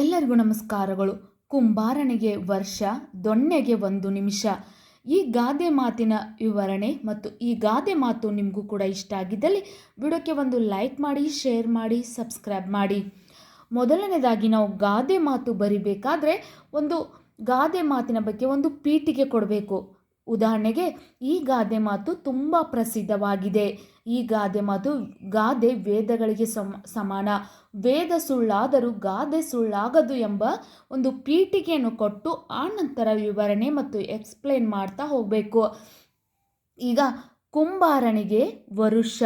ಎಲ್ಲರಿಗೂ ನಮಸ್ಕಾರಗಳು. ಕುಂಬಾರನಿಗೆ ವರ್ಷ, ದೊಣ್ಣೆಗೆ ಒಂದು ನಿಮಿಷ. ಈ ಗಾದೆ ಮಾತಿನ ವಿವರಣೆ ಮತ್ತು ಈ ಗಾದೆ ಮಾತು ನಿಮಗೂ ಕೂಡ ಇಷ್ಟ ಆಗಿದ್ದಲ್ಲಿ ವಿಡಿಯೋಕ್ಕೆ ಒಂದು ಲೈಕ್ ಮಾಡಿ, ಶೇರ್ ಮಾಡಿ, ಸಬ್ಸ್ಕ್ರೈಬ್ ಮಾಡಿ. ಮೊದಲನೇದಾಗಿ ನಾವು ಗಾದೆ ಮಾತು ಬರಿಬೇಕಾದ್ರೆ ಒಂದು ಗಾದೆ ಮಾತಿನ ಬಗ್ಗೆ ಒಂದು ಪೀಠಿಗೆ ಕೊಡಬೇಕು. ಉದಾಹರಣೆಗೆ, ಈ ಗಾದೆ ಮಾತು ತುಂಬ ಪ್ರಸಿದ್ಧವಾಗಿದೆ. ಈ ಗಾದೆ ಮಾತು ಗಾದೆ ವೇದಗಳಿಗೆ ಸಮ, ಸಮಾನ. ವೇದ ಸುಳ್ಳಾದರೂ ಗಾದೆ ಸುಳ್ಳಾಗದು ಎಂಬ ಒಂದು ಪೀಠಿಗೆಯನ್ನು ಕೊಟ್ಟು ಆ ನಂತರ ವಿವರಣೆ ಮತ್ತು ಎಕ್ಸ್ಪ್ಲೇನ್ ಮಾಡ್ತಾ ಹೋಗಬೇಕು. ಈಗ ಕುಂಬಾರನಿಗೆ ವರುಷ,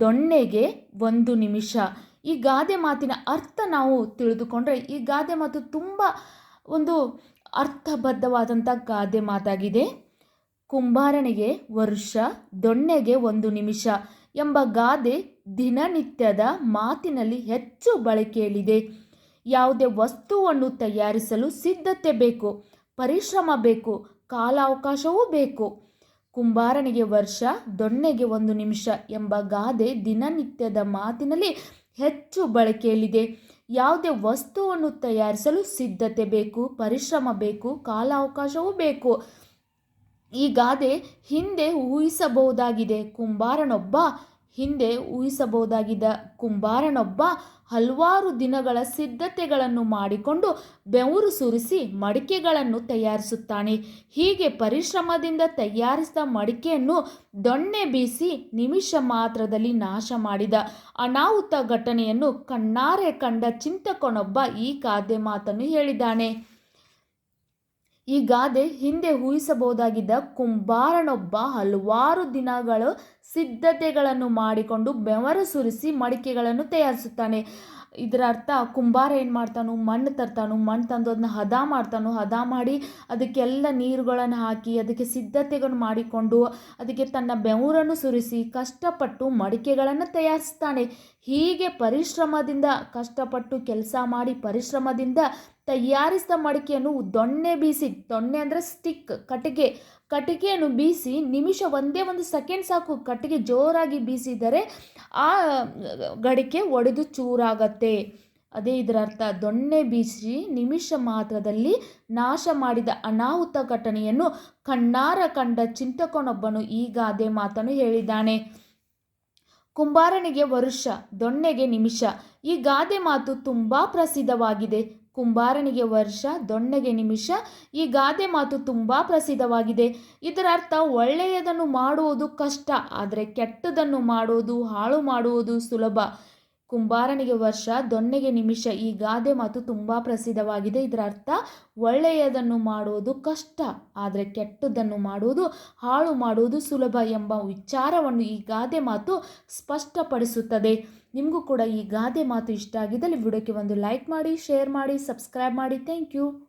ದೊಣ್ಣೆಗೆ ಒಂದು ನಿಮಿಷ. ಈ ಗಾದೆ ಮಾತಿನ ಅರ್ಥ ನಾವು ತಿಳಿದುಕೊಂಡ್ರೆ ಈ ಗಾದೆ ಮಾತು ತುಂಬ ಒಂದು ಅರ್ಥಬದ್ಧವಾದಂಥ ಗಾದೆ ಮಾತಾಗಿದೆ. ಕುಂಬಾರನಿಗೆ ವರ್ಷ, ದೊಣ್ಣೆಗೆ ಒಂದು ನಿಮಿಷ ಎಂಬ ಗಾದೆ ದಿನನಿತ್ಯದ ಮಾತಿನಲ್ಲಿ ಹೆಚ್ಚು ಬಳಕೆಯಲ್ಲಿದೆ ಯಾವುದೇ ವಸ್ತುವನ್ನು ತಯಾರಿಸಲು ಸಿದ್ಧತೆ ಬೇಕು, ಪರಿಶ್ರಮ ಬೇಕು, ಕಾಲಾವಕಾಶವೂ ಬೇಕು. ಕುಂಬಾರನಿಗೆ ವರ್ಷ, ದೊಣ್ಣೆಗೆ ಒಂದು ನಿಮಿಷ ಎಂಬ ಗಾದೆ ದಿನನಿತ್ಯದ ಮಾತಿನಲ್ಲಿ ಹೆಚ್ಚು ಬಳಕೆಯಲ್ಲಿದೆ ಯಾವುದೇ ವಸ್ತುವನ್ನು ತಯಾರಿಸಲು ಸಿದ್ಧತೆ ಬೇಕು, ಪರಿಶ್ರಮ ಬೇಕು, ಕಾಲಾವಕಾಶವೂ ಬೇಕು. ಈ ಗಾದೆ ಹಿಂದೆ ಊಹಿಸಬಹುದಾಗಿದೆ. ಕುಂಬಾರನೊಬ್ಬ ಹಿಂದೆ ಊಹಿಸಬಹುದಾಗಿದ್ದ ಕುಂಬಾರನೊಬ್ಬ ಹಲವಾರು ದಿನಗಳ ಸಿದ್ಧತೆಗಳನ್ನು ಮಾಡಿಕೊಂಡು ಬೆವರು ಸುರಿಸಿ ಮಡಿಕೆಗಳನ್ನು ತಯಾರಿಸುತ್ತಾನೆ. ಹೀಗೆ ಪರಿಶ್ರಮದಿಂದ ತಯಾರಿಸಿದ ಮಡಿಕೆಯನ್ನು ದೊಣ್ಣೆ ಬೀಸಿ ನಿಮಿಷ ಮಾತ್ರದಲ್ಲಿ ನಾಶ ಮಾಡಿದ. ಅನಾಹುತ ಘಟನೆಯನ್ನು ಕಣ್ಣಾರೆ ಕಂಡ ಚಿಂತಕನೊಬ್ಬ ಈ ಗಾದೆ ಮಾತನ್ನು ಹೇಳಿದ್ದಾನೆ. ಈ ಗಾದೆ ಹಿಂದೆ ಊಹಿಸಬಹುದಾಗಿದ್ದ ಕುಂಬಾರನೊಬ್ಬ ಹಲವಾರು ದಿನಗಳು ಸಿದ್ಧತೆಗಳನ್ನು ಮಾಡಿಕೊಂಡು ಬೆವರು ಸುರಿಸಿ ಮಡಿಕೆಗಳನ್ನು ತಯಾರಿಸುತ್ತಾನೆ. ಇದರ ಅರ್ಥ, ಕುಂಬಾರ ಏನು ಮಾಡ್ತಾನು, ಮಣ್ಣು ತರ್ತಾನು, ಮಣ್ಣು ತಂದು ಅದನ್ನ ಹದ ಮಾಡ್ತಾನು, ಹದ ಮಾಡಿ ಅದಕ್ಕೆಲ್ಲ ನೀರುಗಳನ್ನು ಹಾಕಿ ಅದಕ್ಕೆ ಸಿದ್ಧತೆಗಳನ್ನು ಮಾಡಿಕೊಂಡು ಅದಕ್ಕೆ ತನ್ನ ಬೆವರನ್ನು ಸುರಿಸಿ ಕಷ್ಟಪಟ್ಟು ಮಡಿಕೆಗಳನ್ನು ತಯಾರಿಸ್ತಾನೆ. ಹೀಗೆ ಪರಿಶ್ರಮದಿಂದ, ಕಷ್ಟಪಟ್ಟು ಕೆಲಸ ಮಾಡಿ ಪರಿಶ್ರಮದಿಂದ ತಯಾರಿಸಿದ ಮಡಿಕೆಯನ್ನು ದೊಣ್ಣೆ ಬೀಸಿ, ದೊಣ್ಣೆ ಅಂದರೆ ಸ್ಟಿಕ್ ಕಟ್ಟಿಗೆ, ಕಟ್ಟಿಗೆಯನ್ನು ಬೀಸಿ ನಿಮಿಷ ಒಂದೇ ಒಂದು ಸೆಕೆಂಡ್ ಸಾಕು ಕಟ್ಟಿಗೆ ಜೋರಾಗಿ ಬೀಸಿದರೆ ಆ, ಗಡಿಕೆ ಒಡೆದು ಚೂರಾಗತ್ತೆ. ಅದೇ ಇದರ ಅರ್ಥ, ದೊಣ್ಣೆ ಬೀಸಿ ನಿಮಿಷ ಮಾತ್ರದಲ್ಲಿ ನಾಶ ಮಾಡಿದ ಅನಾಹುತ ಘಟನೆಯನ್ನು ಕಣ್ಣಾರ ಕಂಡ ಚಿಂತಕನೊಬ್ಬನು ಈಗ ಅದೇ ಮಾತನ್ನು ಹೇಳಿದ್ದಾನೆ. ಕುಂಬಾರನಿಗೆ ವರುಷ, ದೊಣ್ಣೆಗೆ ನಿಮಿಷ. ಈ ಗಾದೆ ಮಾತು ತುಂಬ ಪ್ರಸಿದ್ಧವಾಗಿದೆ. ಕುಂಬಾರನಿಗೆ ವರ್ಷ, ದೊಣ್ಣೆಗೆ ನಿಮಿಷ. ಈ ಗಾದೆ ಮಾತು ತುಂಬ ಪ್ರಸಿದ್ಧವಾಗಿದೆ. ಇದರ ಅರ್ಥ ಒಳ್ಳೆಯದನ್ನು ಮಾಡುವುದು ಕಷ್ಟ, ಆದರೆ ಕೆಟ್ಟದನ್ನು ಮಾಡುವುದು, ಹಾಳು ಮಾಡುವುದು ಸುಲಭ. ಕುಂಬಾರನಿಗೆ ವರ್ಷ ದೊನ್ನೆಗೆ ನಿಮಿಷ. ಈ ಗಾದೆ ಮಾತು ತುಂಬ ಪ್ರಸಿದ್ಧವಾಗಿದೆ. ಇದರ ಅರ್ಥ, ಒಳ್ಳೆಯದನ್ನು ಮಾಡುವುದು ಕಷ್ಟ, ಆದರೆ ಕೆಟ್ಟದ್ದನ್ನು ಮಾಡುವುದು, ಹಾಳು ಮಾಡುವುದು ಸುಲಭ ಎಂಬ ವಿಚಾರವನ್ನು ಈ ಗಾದೆ ಮಾತು ಸ್ಪಷ್ಟಪಡಿಸುತ್ತದೆ. ನಿಮಗೂ ಕೂಡ ಈ ಗಾದೆ ಮಾತು ಇಷ್ಟ ಆಗಿದ್ದಲ್ಲಿ ವಿಡಿಯೋಕ್ಕೆ ಒಂದು ಲೈಕ್ ಮಾಡಿ, ಶೇರ್ ಮಾಡಿ, ಸಬ್ಸ್ಕ್ರೈಬ್ ಮಾಡಿ. Thank you.